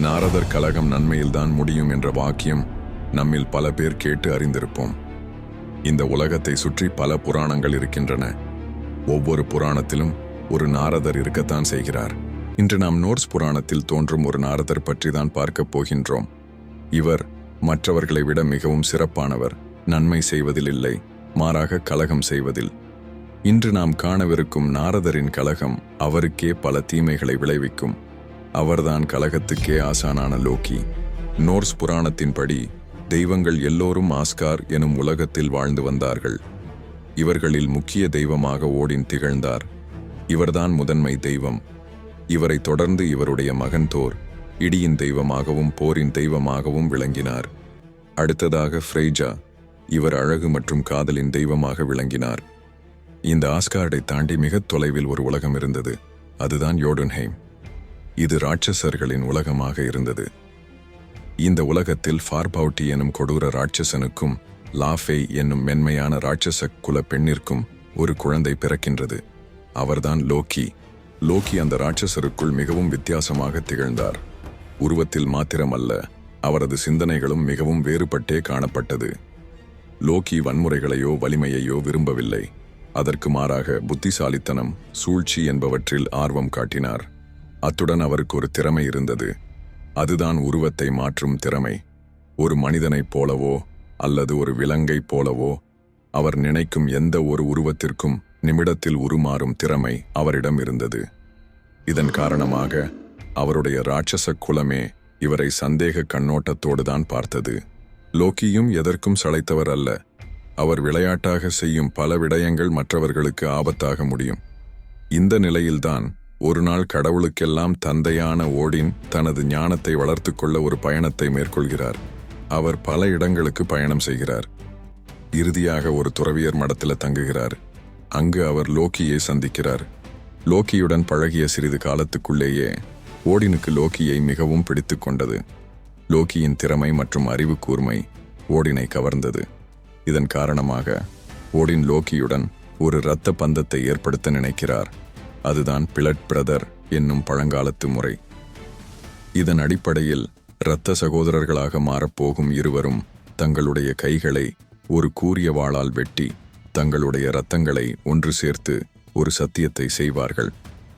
நாரதர் கலகம் நன்மையில்தான் முடியும் என்ற வாக்கியம் நம்மில் பல பேர் கேட்டு அறிந்திருப்போம். இந்த உலகத்தை சுற்றி பல புராணங்கள் இருக்கின்றன. ஒவ்வொரு புராணத்திலும் ஒரு நாரதர் இருக்கத்தான் செய்கிறார். இன்று நாம் நோர்ஸ் புராணத்தில் தோன்றும் ஒரு நாரதர் பற்றி தான் பார்க்கப் போகின்றோம். இவர் மற்றவர்களை விட மிகவும் சிறப்பானவர் நன்மை செய்வதில் இல்லை மாறாக கலகம் செய்வதில். இன்று நாம் காணவிருக்கும் நாரதரின் கலகம் அவருக்கே பல தீமைகளை விளைவிக்கும். அவர்தான் கலகத்துக்கே ஆசானான லோக்கி. நோர்ஸ் புராணத்தின்படி தெய்வங்கள் எல்லோரும் ஆஸ்கார் எனும் உலகத்தில் வாழ்ந்து வந்தார்கள். இவர்களில் முக்கிய தெய்வமாக ஓடின் திகழ்ந்தார். இவர்தான் முதன்மை தெய்வம். இவரை தொடர்ந்து இவருடைய மகன் தோர் இடியின் தெய்வமாகவும் போரின் தெய்வமாகவும் விளங்கினார். அடுத்ததாக ஃப்ரெய்ஜா இவர் அழகு மற்றும் காதலின் தெய்வமாக விளங்கினார். இந்த ஆஸ்கார்டை தாண்டி மிகத் தொலைவில் ஒரு உலகம் இருந்தது. அதுதான் யோடன்ஹெய்ம். இது ராட்சசர்களின் உலகமாக இருந்தது. இந்த உலகத்தில் ஃபார்பவுட்டி எனும் கொடூர ராட்சசனுக்கும் லாஃபே என்னும் மென்மையான ராட்சச குல பெண்ணிற்கும் ஒரு குழந்தை பிறக்கின்றது. அவர்தான் லோக்கி. லோக்கி அந்த ராட்சசருக்குள் மிகவும் வித்தியாசமாக திகழ்ந்தார். உருவத்தில் மாத்திரமல்ல அவரது சிந்தனைகளும் மிகவும் வேறுபட்டே காணப்பட்டது. லோக்கி வன்முறைகளையோ வலிமையையோ விரும்பவில்லை. அதற்கு மாறாக புத்திசாலித்தனம் சூழ்ச்சி என்பவற்றில் ஆர்வம் காட்டினார். அத்துடன் அவருக்கு ஒரு திறமை இருந்தது. அதுதான் உருவத்தை மாற்றும் திறமை. ஒரு மனிதனைப் போலவோ அல்லது ஒரு விலங்கைப் போலவோ அவர் நினைக்கும் எந்த ஒரு உருவத்திற்கும் நிமிடத்தில் உருமாறும் திறமை அவரிடம் இருந்தது. இதன் காரணமாக அவருடைய ராட்சச குலமே இவரை சந்தேக கண்ணோட்டத்தோடு தான் பார்த்தது. லோக்கியும் எதற்கும் சளைத்தவர் அல்ல. அவர் விளையாட்டாக செய்யும் பல விடயங்கள் மற்றவர்களுக்கு ஆபத்தாக முடியும். இந்த நிலையில்தான் ஒரு நாள் கடவுளுக்கெல்லாம் தந்தையான ஓடின் தனது ஞானத்தை வளர்த்து கொள்ள ஒரு பயணத்தை மேற்கொள்கிறார். அவர் பல இடங்களுக்கு பயணம் செய்கிறார். இறுதியாக ஒரு துறவியர் மடத்தில் தங்குகிறார். அங்கு அவர் லோக்கியை சந்திக்கிறார். லோக்கியுடன் பழகிய சிறிது காலத்துக்குள்ளேயே ஓடினுக்கு லோக்கியை மிகவும் பிடித்து கொண்டது. லோக்கியின் திறமை மற்றும் அறிவு கூர்மை ஓடினை கவர்ந்தது. இதன் காரணமாக ஓடின் லோக்கியுடன் ஒரு இரத்த பந்தத்தை ஏற்படுத்த நினைக்கிறார். அதுதான் பிளட் பிரதர் என்னும் பழங்காலத்து முறை. இதன் அடிப்படையில் இரத்த சகோதரர்களாக மாறப்போகும் இருவரும் தங்களுடைய கைகளை ஒரு கூரிய வாளால் வெட்டி தங்களுடைய இரத்தங்களை ஒன்று சேர்த்து ஒரு சத்தியத்தை செய்வார்கள்.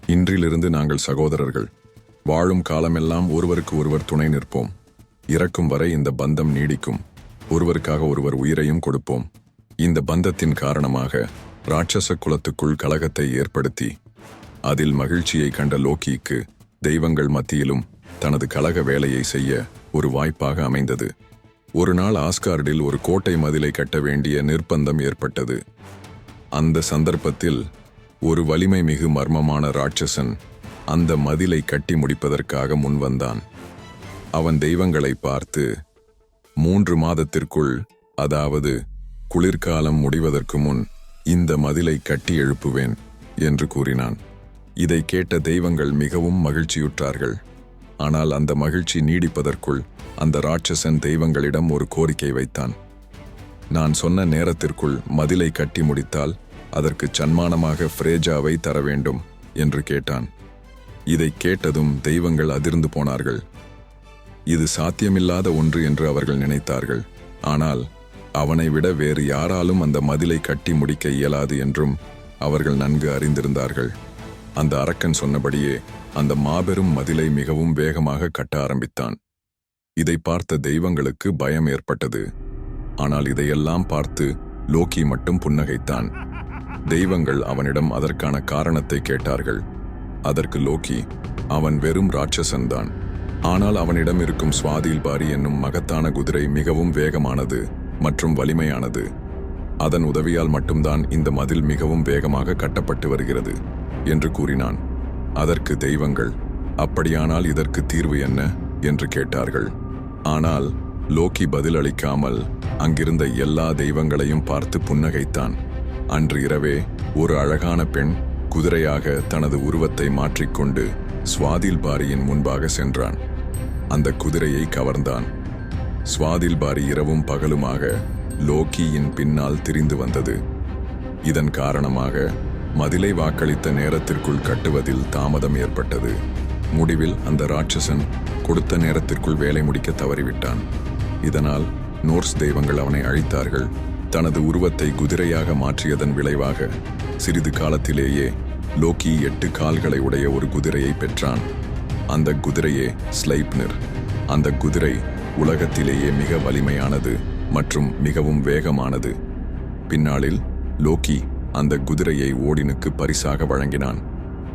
இன்றிலிருந்து நாங்கள் சகோதரர்கள். வாழும் காலமெல்லாம் ஒருவருக்கு ஒருவர் துணை நிற்போம். இறக்கும் வரை இந்த பந்தம் நீடிக்கும். ஒருவருக்காக ஒருவர் உயிரையும் கொடுப்போம். இந்த பந்தத்தின் காரணமாக ராட்சச குலத்துக்குள் கலகத்தை ஏற்படுத்தி அதில் மகிழ்ச்சியை கண்ட லோக்கிக்கு தெய்வங்கள் மத்தியிலும் தனது கழக வேலையை செய்ய ஒரு வாய்ப்பாக அமைந்தது. ஒரு நாள் ஆஸ்கார்டில் ஒரு கோட்டை மதிலை கட்ட வேண்டிய நிர்பந்தம் ஏற்பட்டது. அந்த சந்தர்ப்பத்தில் ஒரு வலிமை மிகு மர்மமான ராட்சசன் அந்த மதிலை கட்டி முடிப்பதற்காக முன்வந்தான் அவன் தெய்வங்களை பார்த்து மூன்று மாதத்திற்குள் அதாவது குளிர்காலம் முடிவதற்கு முன் இந்த மதிலை கட்டி எழுப்புவேன் என்று கூறினான். இதை கேட்ட தெய்வங்கள் மிகவும் மகிழ்ச்சியுற்றார்கள். ஆனால் அந்த மகிழ்ச்சி நீடிப்பதற்குள் அந்த ராட்சசன் தெய்வங்களிடம் ஒரு கோரிக்கை வைத்தான். நான் சொன்ன நேரத்திற்குள் மதிலை கட்டி முடித்தால் அதற்கு சன்மானமாக ஃப்ரேஜாவை தர வேண்டும் என்று கேட்டான். இதை கேட்டதும் தெய்வங்கள் அதிர்ந்து போனார்கள். இது சாத்தியமில்லாத ஒன்று என்று அவர்கள் நினைத்தார்கள். ஆனால் அவனை விட வேறு யாராலும் அந்த மதிலை கட்டி முடிக்க இயலாது என்றும் அவர்கள் நன்கு அறிந்திருந்தார்கள். அந்த அரக்கன் சொன்னபடியே அந்த மாபெரும் மதிலை மிகவும் வேகமாக கட்ட ஆரம்பித்தான். இதை பார்த்த தெய்வங்களுக்கு பயம் ஏற்பட்டது. ஆனால் இதையெல்லாம் பார்த்து லோக்கி மட்டும் புன்னகைத்தான். தெய்வங்கள் அவனிடம் அதற்கான காரணத்தை கேட்டார்கள். அதற்கு லோக்கி அவன் வெறும் ராட்சசன்தான். ஆனால் அவனிடம் இருக்கும் சுவாதில் பாரி என்னும் மகத்தான குதிரை மிகவும் வேகமானது மற்றும் வலிமையானது. அதன் உதவியால் மட்டும்தான் இந்த மதில் மிகவும் வேகமாக கட்டப்பட்டு வருகிறது. என்று கூறினான். அதற்கு தெய்வங்கள் அப்படியானால் இதற்கு தீர்வு என்ன? என்று கேட்டார்கள். ஆனால் லோக்கி பதிலளிக்காமல் அங்கிருந்த எல்லா தெய்வங்களையும் பார்த்து புன்னகைத்தான். அன்று இரவே ஒரு அழகான பெண் குதிரையாக தனது உருவத்தை மாற்றிக்கொண்டு ஸ்வாதில் பாரியின் முன்பாக சென்றான். அந்த குதிரையை கவர்ந்தான். ஸ்வாதில் பாரி இரவும் பகலுமாக லோக்கியின் பின்னால் திரிந்து வந்தது. இதன் காரணமாக மதிலை வாக்களித்த நேரத்திற்குள் கட்டுவதில் தாமதம் ஏற்பட்டது. முடிவில் அந்த ராட்சசன் கொடுத்த நேரத்திற்குள் வேலை முடிக்க தவறிவிட்டான். இதனால் நோர்ஸ் தெய்வங்கள் அவனை அழித்தார்கள். தனது உருவத்தை குதிரையாக மாற்றியதன் விளைவாக சிறிது காலத்திலேயே லோக்கி எட்டு கால்களை உடைய ஒரு குதிரையை பெற்றான். அந்த குதிரையே ஸ்லைப்னர். அந்த குதிரை உலகத்திலேயே மிக வலிமையானது மற்றும் மிகவும் வேகமானது. பின்னாளில் லோக்கி அந்த குதிரையை ஓடினுக்கு பரிசாக வழங்கினான்.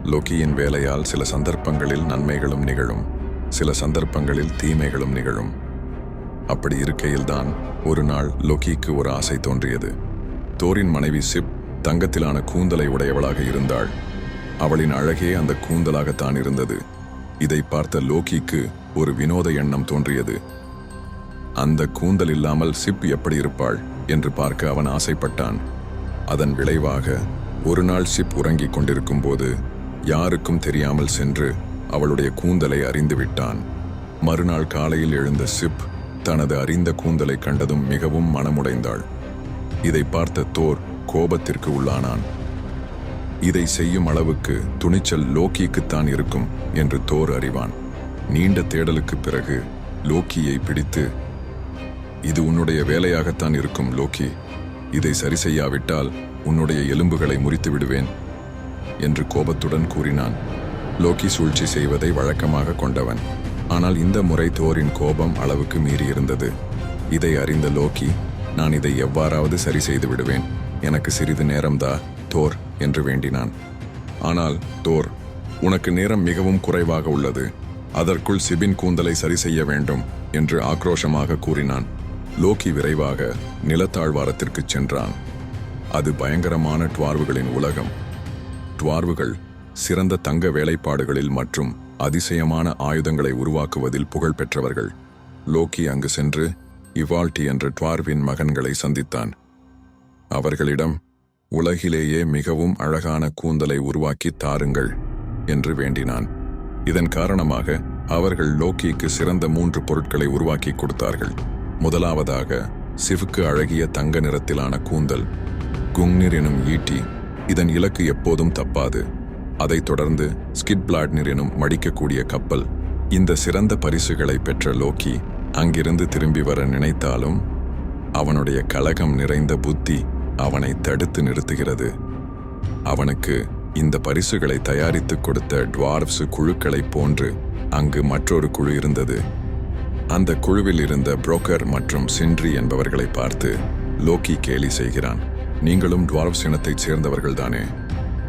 லோக்கியின் வேலையால் சில சந்தர்ப்பங்களில் நன்மைகளும் நிகழும். சில சந்தர்ப்பங்களில் தீமைகளும் நிகழும். அப்படி இருக்கையில்தான் ஒரு நாள் லோக்கிக்கு ஒரு ஆசை தோன்றியது. தோரின் மனைவி சிப் தங்கத்திலான கூந்தலை உடையவளாக இருந்தாள். அவளின் அழகே அந்த கூந்தலாகத்தான் இருந்தது. இதை பார்த்த லோக்கிக்கு ஒரு வினோத எண்ணம் தோன்றியது. அந்த கூந்தல் இல்லாமல் சிப் எப்படி இருப்பாள் என்று பார்க்க அவன் ஆசைப்பட்டான். அதன் விளைவாக ஒரு நாள் சிப் உறங்கிக் கொண்டிருக்கும் போது யாருக்கும் தெரியாமல் சென்று அவளுடைய கூந்தலை அறிந்து விட்டான். மறுநாள் காலையில் எழுந்த சிப் தனது அறிந்த கூந்தலை கண்டதும் மிகவும் மனமுடைந்தாள். இதை பார்த்த தோர் கோபத்திற்கு உள்ளானான். இதை செய்யும் அளவுக்கு துணிச்சல் லோக்கிக்குத்தான் இருக்கும் என்று தோர் அறிவான். நீண்ட தேடலுக்குப் பிறகு லோக்கியை பிடித்து இது உன்னுடைய வேலையாகத்தான் இருக்கும் லோக்கி. இதை சரி செய்யாவிட்டால் உன்னுடைய எலும்புகளை முறித்து விடுவேன் என்று கோபத்துடன் கூறினான். லோக்கி சூழ்ச்சி செய்வதை வழக்கமாக கொண்டவன். ஆனால் இந்த முறை தோரின் கோபம் அளவுக்கு மீறியிருந்தது. இதை அறிந்த லோக்கி நான் இதை எவ்வாறாவது சரி செய்து விடுவேன். எனக்கு சிறிது நேரம்தா தோர் என்று வேண்டினான். ஆனால் தோர் உனக்கு நேரம் மிகவும் குறைவாக உள்ளது. அதற்குள் சிபின் கூந்தலை சரி செய்ய வேண்டும் என்று ஆக்ரோஷமாக கூறினான். லோக்கி விரைவாக நிலத்தாழ்வாரத்திற்குச் சென்றான். அது பயங்கரமான டுவார்வுகளின் உலகம். டுவார்வுகள் சிறந்த தங்க வேலைப்பாடுகளில் மற்றும் அதிசயமான ஆயுதங்களை உருவாக்குவதில் புகழ் பெற்றவர்கள். லோக்கி அங்கு சென்று இவால்டி என்ற டுவார்வின் மகன்களை சந்தித்தான். அவர்களிடம் உலகிலேயே மிகவும் அழகான கூந்தலை உருவாக்கி தாருங்கள் என்று வேண்டினான். இதன் காரணமாக அவர்கள் லோக்கிக்கு சிறந்த மூன்று பொருட்களை உருவாக்கி கொடுத்தார்கள். முதலாவதாக சிவுக்கு அழகிய தங்க நிறத்திலான கூந்தல் குங்னிர் எனும் ஈட்டி இதன் இலக்கு எப்போதும் தப்பாது. அதைத் தொடர்ந்து ஸ்கிட்பிளாட்னிர் எனும் மடிக்கக்கூடிய கப்பல் இந்த சிறந்த பரிசுகளை பெற்ற லோக்கி அங்கிருந்து திரும்பி வர நினைத்தாலும் அவனுடைய கலகம் நிறைந்த புத்தி அவனை தடுத்து நிறுத்துகிறது. அவனுக்கு இந்த பரிசுகளை தயாரித்துக் கொடுத்த டுவார்வ்ஸ் குழுக்களைப் போன்று அங்கு மற்றொரு குழு இருந்தது. அந்த குழுவில் இருந்த புரோக்கர் மற்றும் சின்ட்ரி என்பவர்களை பார்த்து லோக்கி கேலி செய்கிறான். நீங்களும் டுவார்வ்ஸ் இனத்தைச் சேர்ந்தவர்கள்தானே?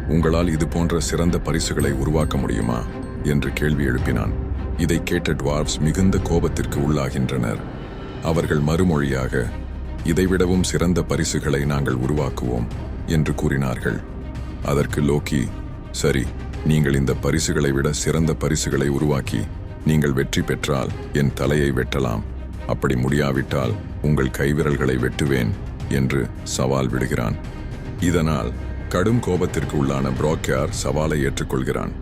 உங்களால் இது போன்ற சிறந்த பரிசுகளை உருவாக்க முடியுமா? என்று கேள்வி எழுப்பினான். இதை கேட்ட டுவார்வ்ஸ் மிகுந்த கோபத்திற்கு உள்ளாகின்றனர். அவர்கள் மறுமொழியாக இதைவிடவும் சிறந்த பரிசுகளை நாங்கள் உருவாக்குவோம் என்று கூறினார்கள். அதற்கு லோக்கி சரி நீங்கள் இந்த பரிசுகளை விட சிறந்த பரிசுகளை உருவாக்கி நீங்கள் வெற்றி பெற்றால் என் தலையை வெட்டலாம். அப்படி முடியாவிட்டால் உங்கள் கைவிரல்களை வெட்டுவேன் என்று சவால் விடுகிறான். இதனால் கடும் கோபத்திற்கு உள்ளான புரோக்கியார் சவாலை ஏற்றுக்கொள்கிறான்.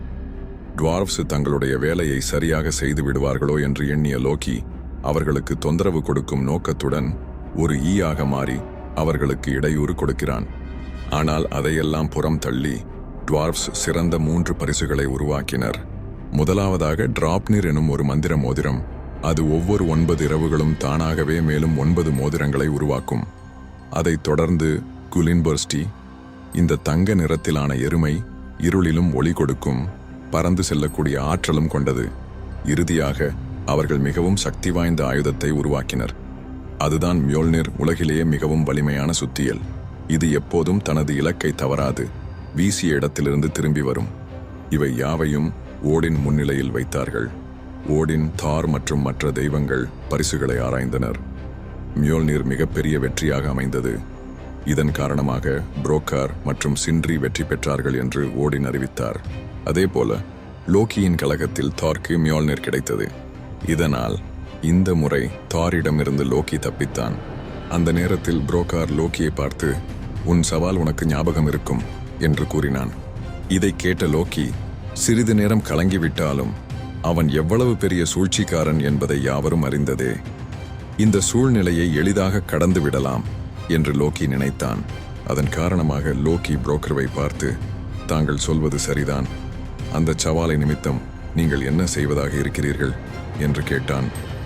டுவார்வ்ஸ் தங்களுடைய வேலையை சரியாக செய்து விடுவார்களோ என்று எண்ணிய லோக்கி அவர்களுக்கு தொந்தரவு கொடுக்கும் நோக்கத்துடன் ஒரு ஈயாக மாறி அவர்களுக்கு இடையூறு கொடுக்கிறான். ஆனால் அதையெல்லாம் புறம் தள்ளி டுவார்வ்ஸ் சிறந்த மூன்று பரிசுகளை உருவாக்கினர். முதலாவதாக டிராப்னிர் எனும் ஒரு மந்திர மோதிரம். அது ஒவ்வொரு ஒன்பது இரவுகளும் தானாகவே மேலும் ஒன்பது மோதிரங்களை உருவாக்கும். அதைத் தொடர்ந்து குலின்பர்ஸ்டி இந்த தங்க நிறத்திலான எருமை இருளிலும் ஒளி கொடுக்கும் பறந்து செல்லக்கூடிய ஆற்றலும் கொண்டது. இறுதியாக அவர்கள் மிகவும் சக்தி வாய்ந்த ஆயுதத்தை உருவாக்கினர். அதுதான் மியோல்னிர் உலகிலேயே மிகவும் வலிமையான சுத்தியல். இது எப்போதும் தனது இலக்கை தவறாது வீசிய இடத்திலிருந்து திரும்பி வரும். இவை யாவையும் ஓடின் முன்னிலையில் வைத்தார்கள். ஓடின் தார் மற்றும் மற்ற தெய்வங்கள் பரிசுகளை ஆராய்ந்தனர். மியோல்னிர் மிகப்பெரிய வெற்றியாக அமைந்தது. இதன் காரணமாக புரோக்கார் மற்றும் சின்றி வெற்றி பெற்றார்கள் என்று ஓடின் அறிவித்தார். அதேபோல லோக்கியின் கழகத்தில் தார்க்கு மியோல்னிர் கிடைத்தது. இதனால் இந்த முறை தாரிடமிருந்து லோக்கி தப்பித்தான். அந்த நேரத்தில் புரோக்கார் லோக்கியை பார்த்து உன் சவால் உனக்கு ஞாபகம் இருக்கும் என்று கூறினான். இதை கேட்ட லோக்கி சிறிது நேரம் கலங்கிவிட்டாலும் அவன் எவ்வளவு பெரிய சூழ்ச்சிக்காரன் என்பதை யாவரும் அறிந்ததே. இந்த சூழ்நிலையை எளிதாக கடந்து விடலாம் என்று லோக்கி நினைத்தான். அதன் காரணமாக லோக்கி புரோக்கர்வை பார்த்து தாங்கள் சொல்வது சரிதான். அந்த சவாலை நிமித்தம் நீங்கள் என்ன செய்வதாக இருக்கிறீர்கள்? என்று கேட்டான்.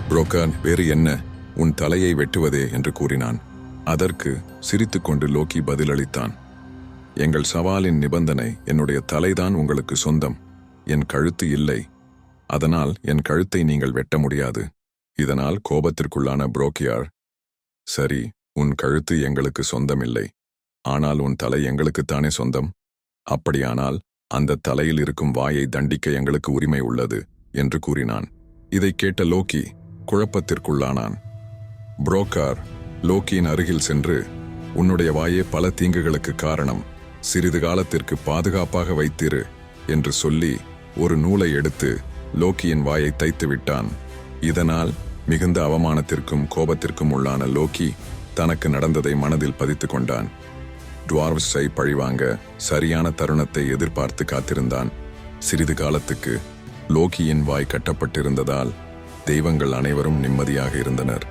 புரோக்கர் வேறு என்ன? உன் தலையை வெட்டுவதே என்று கூறினான். அதற்கு சிரித்துக்கொண்டு லோக்கி பதிலளித்தான். எங்கள் சவாலின் நிபந்தனை என்னுடைய தலைதான் உங்களுக்கு சொந்தம். என் கழுத்து இல்லை. அதனால் என் கழுத்தை நீங்கள் வெட்ட முடியாது. இதனால் கோபத்திற்குள்ளான புரோக்கியார் சரி உன் கழுத்து எங்களுக்கு சொந்தமில்லை. ஆனால் உன் தலை எங்களுக்குத்தானே சொந்தம்? அப்படியானால் அந்த தலையில் இருக்கும் வாயை தண்டிக்க எங்களுக்கு உரிமை உள்ளது என்று கூறினான். இதைக் கேட்ட லோக்கி குழப்பத்திற்குள்ளானான். புரோக்கார் லோக்கியின் அருகில் சென்று உன்னுடைய வாயே பல தீங்குகளுக்கு காரணம். சிறிது காலத்திற்கு பாதுகாப்பாக வைத்திரு என்று சொல்லி ஒரு நூலை எடுத்து லோக்கியின் வாயை தைத்து விட்டான். இதனால் மிகுந்த அவமானத்திற்கும் கோபத்திற்கும் உள்ளான லோக்கி தனக்கு நடந்ததை மனதில் பதித்துக் கொண்டான். டுவார்வ்ஸை பழிவாங்க சரியான தருணத்தை எதிர்பார்த்து காத்திருந்தான். சிறிது காலத்துக்கு லோக்கியின் வாய் கட்டப்பட்டிருந்ததால் தெய்வங்கள் அனைவரும் நிம்மதியாக இருந்தனர்.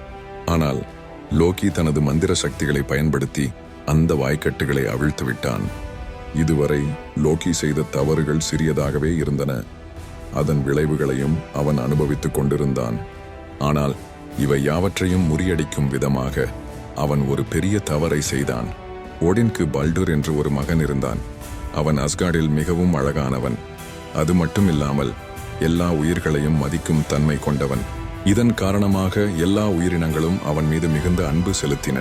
ஆனால் லோக்கி தனது மந்திர சக்திகளை பயன்படுத்தி அந்த வாய்க்கட்டுகளை அவிழ்த்து விட்டான். இதுவரை லோக்கி செய்த தவறுகள் சிறியதாகவே இருந்தன. அதன் விளைவுகளையும் அவன் அனுபவித்துக் கொண்டிருந்தான். ஆனால் இவை யாவற்றையும் முறியடிக்கும் விதமாக அவன் ஒரு பெரிய தவறை செய்தான். ஓடின்க்கு பல்டூர் என்று ஒரு மகன் இருந்தான். அவன் அஸ்கார்டில் மிகவும் அழகானவன். அது மட்டும் இல்லாமல் எல்லா உயிர்களையும் மதிக்கும் தன்மை கொண்டவன். இதன் காரணமாக எல்லா உயிரினங்களும் அவன் மீது மிகுந்த அன்பு செலுத்தின.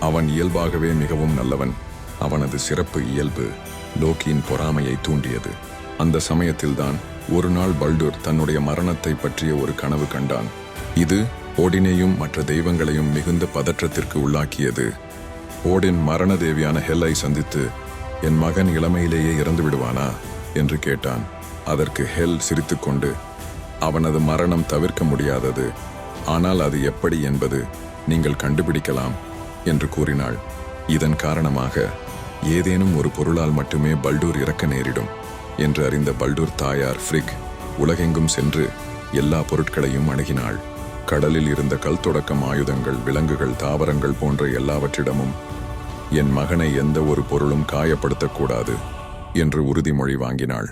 அவன் இயல்பாகவே மிகவும் நல்லவன். அவனது சிறப்பு இயல்பு லோக்கியின் பொறாமையை தூண்டியது. அந்த சமயத்தில்தான் ஒரு நாள் பல்டூர் தன்னுடைய மரணத்தை பற்றிய ஒரு கனவு கண்டான். இது ஓடினையும் மற்ற தெய்வங்களையும் மிகுந்த பதற்றத்திற்கு உள்ளாக்கியது. ஓடின் மரண தேவியான ஹெல்லை சந்தித்து என் மகன் இளமையிலேயே இறந்து விடுவானா என்று கேட்டான். அதற்கு ஹெல் சிரித்துக்கொண்டு அவனது மரணம் தவிர்க்க முடியாதது. ஆனால் அது எப்படி என்பது நீங்கள் கண்டுபிடிக்கலாம் என்று கூறினாள். இதன் காரணமாக ஏதேனும் ஒரு பொருளால் மட்டுமே பல்டூர் இறக்க நேரிடும் என்று அறிந்த பல்டூர் தாயார் ஃப்ரிக் உலகெங்கும் சென்று எல்லா பொருட்களையும் அணுகினாள். கடலில் இருந்த கல் தொடக்கம் ஆயுதங்கள் விலங்குகள் தாவரங்கள் போன்ற எல்லாவற்றிடமும் என் மகனை எந்த ஒரு பொருளும் காயப்படுத்தக்கூடாது என்று உறுதிமொழி வாங்கினாள்.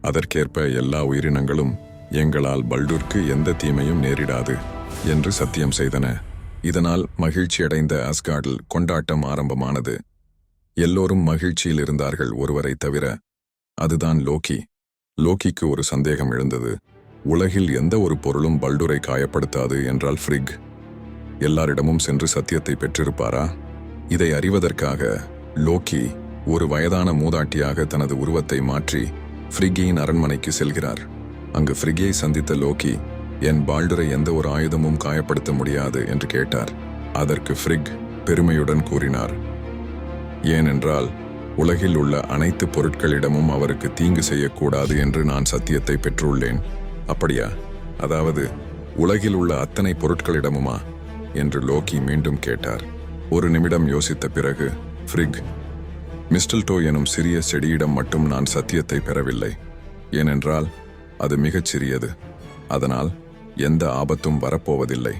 அதற்கேற்ப எல்லா உயிரினங்களும் எங்களால் பல்டூர்க்கு எந்த தீமையும் நேரிடாது என்று சத்தியம் செய்தன. இதனால் மகிழ்ச்சியடைந்த அஸ்கார்டில் கொண்டாட்டம் ஆரம்பமானது. எல்லோரும் மகிழ்ச்சியில் இருந்தார்கள் ஒருவரை தவிர அதுதான் லோக்கி லோக்கிக்கு ஒரு சந்தேகம் எழுந்தது. உலகில் எந்த ஒரு பொருளும் பல்டூரை காயப்படுத்தாது என்றால் ஃப்ரிக். எல்லாரிடமும் சென்று சத்தியத்தை பெற்றிருப்பாரா? இதை அறிவதற்காக லோக்கி ஒரு வயதான மூதாட்டியாக தனது உருவத்தை மாற்றி ஃப்ரிகியின் அரண்மனைக்கு செல்கிறார். அங்கு ஃப்ரிகியை சந்தித்த லோக்கி என் பால்டரை எந்த ஒரு ஆயுதமும் காயப்படுத்த முடியாது என்று கேட்டார். அதற்கு ஃப்ரிக் பெருமையுடன் கூறினார். ஏனென்றால் உலகில் உள்ள அனைத்து பொருட்களிடமும் அவருக்கு தீங்கு செய்யக்கூடாது என்று நான் சத்தியத்தை பெற்றுள்ளேன். அப்படியா? அதாவது உலகில் உள்ள அத்தனை பொருட்களிடமுமா? என்று லோக்கி மீண்டும் கேட்டார். ஒரு நிமிடம் யோசித்த பிறகு ஃப்ரிக் மிஸ்டல்டோ எனும் சிறிய செடியிடம் மட்டும் நான் சத்தியத்தை பெறவில்லை. ஏனென்றால் அது மிகச் சிறியது. அதனால் எந்த ஆபத்தும் வரப்போவதில்லை.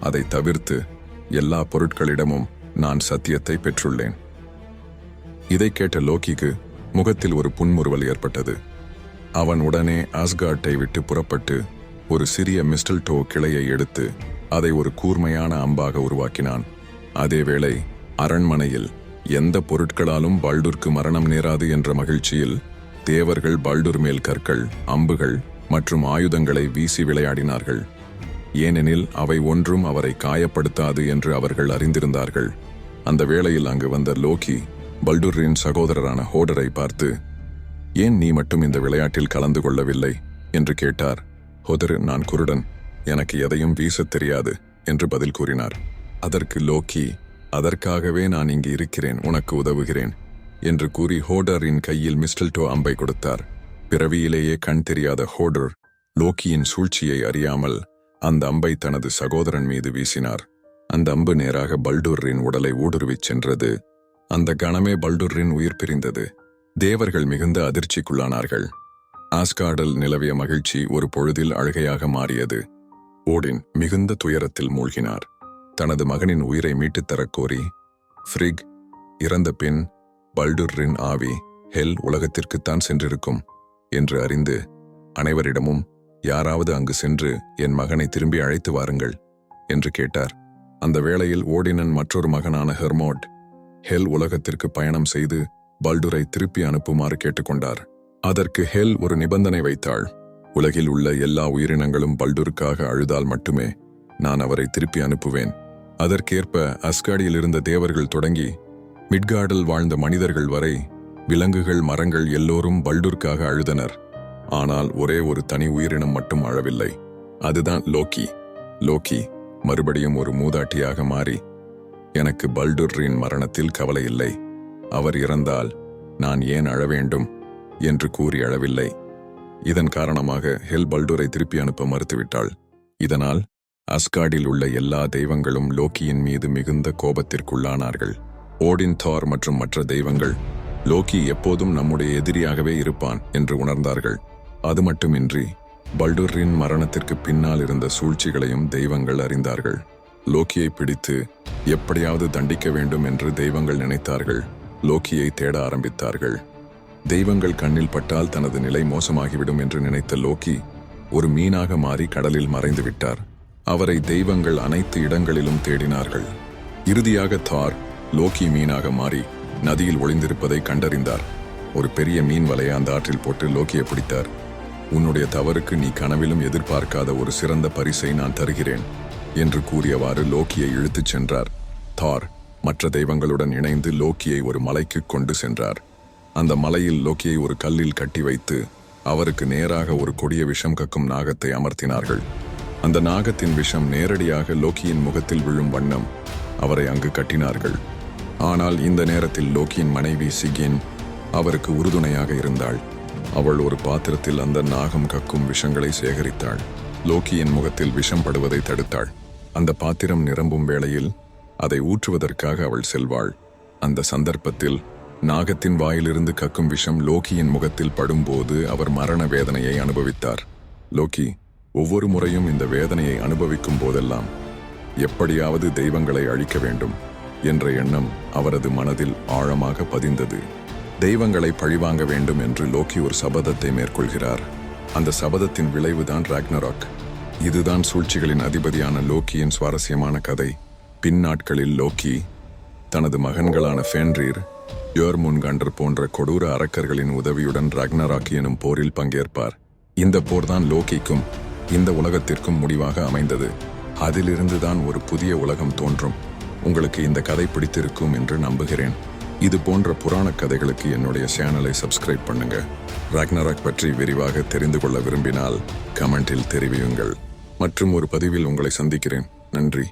அதை தவிர்த்து எல்லா பொருட்களிடமும் நான் சத்தியத்தை பெற்றுள்ளேன். இதைக் கேட்ட லோக்கிக்கு முகத்தில் ஒரு புன்முறுவல் ஏற்பட்டது. அவன் உடனே ஆஸ்கார்ட்டை விட்டு புறப்பட்டு ஒரு சிறிய மிஸ்டல்டோ கிளையை எடுத்து அதை ஒரு கூர்மையான அம்பாக உருவாக்கினான். அதேவேளை அரண்மனையில் எந்த பொருட்களாலும் பல்டூர்க்கு மரணம் நேராது என்ற மகிழ்ச்சியில் தேவர்கள் பல்டூர் மேல் கற்கள் அம்புகள் மற்றும் ஆயுதங்களை வீசி விளையாடினார்கள். ஏனெனில் அவை ஒன்றும் அவரை காயப்படுத்தாது என்று அவர்கள் அறிந்திருந்தார்கள். அந்த வேளையில் அங்கு வந்த லோகி பல்டூரின் சகோதரரான ஹோடரை பார்த்து ஏன் நீ மட்டும் இந்த விளையாட்டில் கலந்து கொள்ளவில்லை? என்று கேட்டார். ஹோதர் நான் குருடன் எனக்கு எதையும் வீசத் தெரியாது என்று பதில் கூறினார். அதற்கு லோக்கி அதற்காகவே நான் இங்கு இருக்கிறேன் உனக்கு உதவுகிறேன் என்று கூறி ஹோடரின் கையில் மிஸ்டல்டோ அம்பை கொடுத்தார். பிறவியிலேயே கண் தெரியாத ஹோடர் லோக்கியின் சூழ்ச்சியை அறியாமல் அந்த அம்பை தனது சகோதரன் மீது வீசினார். அந்த அம்பு நேராக பல்டூரின் உடலை ஊடுருவிச் சென்றது. அந்த கணமே பல்டுர்ரின் உயிர் பிரிந்தது. தேவர்கள் மிகுந்த அதிர்ச்சிக்குள்ளானார்கள். ஆஸ்காடல் நிலவிய மகிழ்ச்சி ஒரு பொழுதில் அழுகையாக மாறியது. ஓடின் மிகுந்த துயரத்தில் மூழ்கினார். தனது மகனின் உயிரை மீட்டுத் தரக்கோரி ஃப்ரிக் இறந்த பின் பல்டுர்ரின் ஆவி ஹெல் உலகத்திற்குத்தான் சென்றிருக்கும் என்று அறிந்து அனைவரிடமும் யாராவது அங்கு சென்று என் மகனை திரும்பி அழைத்து வாருங்கள் என்று கேட்டார். அந்த வேளையில் ஓடினன் மற்றொரு மகனான ஹெர்மோட் ஹெல் உலகத்திற்கு பயணம் செய்து பல்டுரை திருப்பி அனுப்புமாறு கேட்டுக்கொண்டார். அதற்கு ஹெல் ஒரு நிபந்தனை வைத்தாள். உலகில் உள்ள எல்லா உயிரினங்களும் பல்டுருக்காக அழுதால் மட்டுமே நான் அவரை திருப்பி அனுப்புவேன். அதற்கேற்ப அஸ்காடியில் இருந்த தேவர்கள் தொடங்கி மிட்கார்டில் வாழ்ந்த மனிதர்கள் வரை விலங்குகள் மரங்கள் எல்லோரும் பல்டுர்க்காக அழுதனர். ஆனால் ஒரே ஒரு தனி உயிரினம் மட்டும் அழவில்லை. அதுதான் லோக்கி. லோக்கி மறுபடியும் ஒரு மூதாட்டியாக மாறி எனக்கு பல்டுர்ரின் மரணத்தில் கவலை இல்லை. அவர் இறந்தால் நான் ஏன் அழ வேண்டும் என்று கூறி அழவில்லை. இதன் காரணமாக ஹெல் பல்டூரை திருப்பி அனுப்ப மறுத்துவிட்டாள். இதனால் அஸ்காடில் உள்ள எல்லா தெய்வங்களும் லோக்கியின் மீது மிகுந்த கோபத்திற்குள்ளானார்கள். ஓடின் தார் மற்றும் மற்ற தெய்வங்கள் லோக்கி எப்போதும் நம்முடைய எதிரியாகவே இருப்பான் என்று உணர்ந்தார்கள். அது மட்டுமின்றி பல்டுரின் மரணத்திற்கு பின்னால் இருந்த சூழ்ச்சிகளையும் தெய்வங்கள் அறிந்தார்கள். லோக்கியை பிடித்து எப்படியாவது தண்டிக்க வேண்டும் என்று தெய்வங்கள் நினைத்தார்கள். லோக்கியை தேட ஆரம்பித்தார்கள். தெய்வங்கள் கண்ணில் பட்டால் தனது நிலை மோசமாகிவிடும் என்று நினைத்த லோக்கி ஒரு மீனாக மாறி கடலில் மறைந்து விட்டார். அவரை தெய்வங்கள் அனைத்து இடங்களிலும் தேடினார்கள். இறுதியாக தார் லோக்கி மீனாக மாறி நதியில் ஒளிந்திருப்பதை கண்டறிந்தார். ஒரு பெரிய மீன் வலையை அந்த ஆற்றில் போட்டு லோக்கியை பிடித்தார். உன்னுடைய தவறுக்கு நீ கனவிலும் எதிர்பார்க்காத ஒரு சிறந்த பரிசை நான் தருகிறேன். என்று கூறியவாறு லோக்கியை இழுத்துச் சென்றார். தார் மற்ற தெய்வங்களுடன் இணைந்து லோக்கியை ஒரு மலைக்கு கொண்டு சென்றார். அந்த மலையில் லோக்கியை ஒரு கல்லில் கட்டி வைத்து அவருக்கு நேராக ஒரு கொடிய விஷம் கக்கும் நாகத்தை அமர்த்தினார்கள். அந்த நாகத்தின் விஷம் நேரடியாக லோக்கியின் முகத்தில் விழும் வண்ணம் அவரை அங்கு கட்டினார்கள். ஆனால் இந்த நேரத்தில் லோக்கியின் மனைவி சிகின் அவருக்கு உறுதுணையாக இருந்தாள். அவள் ஒரு பாத்திரத்தில் அந்த நாகம் கக்கும் விஷங்களை சேகரித்தாள். லோக்கியின் முகத்தில் விஷம் படுவதை தடுத்தாள். அந்த பாத்திரம் நிரம்பும் வேளையில் அதை ஊற்றுவதற்காக அவள் செல்வாள். அந்த சந்தர்ப்பத்தில் நாகத்தின் வாயிலிருந்து கக்கும் விஷம் லோக்கியின் முகத்தில் படும்போது அவர் மரண வேதனையை அனுபவித்தார். லோக்கி ஒவ்வொரு முறையும் இந்த வேதனையை அனுபவிக்கும் போதெல்லாம் எப்படியாவது தெய்வங்களை அழிக்க வேண்டும் என்ற எண்ணம் அவரது மனதில் ஆழமாக பதிந்தது. தெய்வங்களை பழிவாங்க வேண்டும் என்று லோக்கி ஒரு சபதத்தை மேற்கொள்கிறார். அந்த சபதத்தின் விளைவுதான் ராக்னராக். இதுதான் சூழ்ச்சிகளின் அதிபதியான லோக்கியின் சுவாரஸ்யமான கதை. பின்னாட்களில் லோக்கி தனது மகன்களான ஃபென்ரீர் யோர்முன்கண்டர் போன்ற கொடூர அரக்கர்களின் உதவியுடன் ராக்னராக் எனும் போரில் பங்கேற்பார். இந்த போர்தான் லோக்கிக்கும் இந்த உலகத்திற்கும் முடிவாக அமைந்தது. அதிலிருந்துதான் ஒரு புதிய உலகம் தோன்றும். உங்களுக்கு இந்த கதை பிடித்திருக்கும் என்று நம்புகிறேன். இது போன்ற புராணக் கதைகளுக்கு என்னுடைய சேனலை சப்ஸ்கிரைப் பண்ணுங்க. ராக்னராக் பற்றி விரிவாக தெரிந்து கொள்ள விரும்பினால் கமெண்டில் தெரிவியுங்கள். மற்றும் ஒரு பதிவில் உங்களை சந்திக்கிறேன். நன்றி.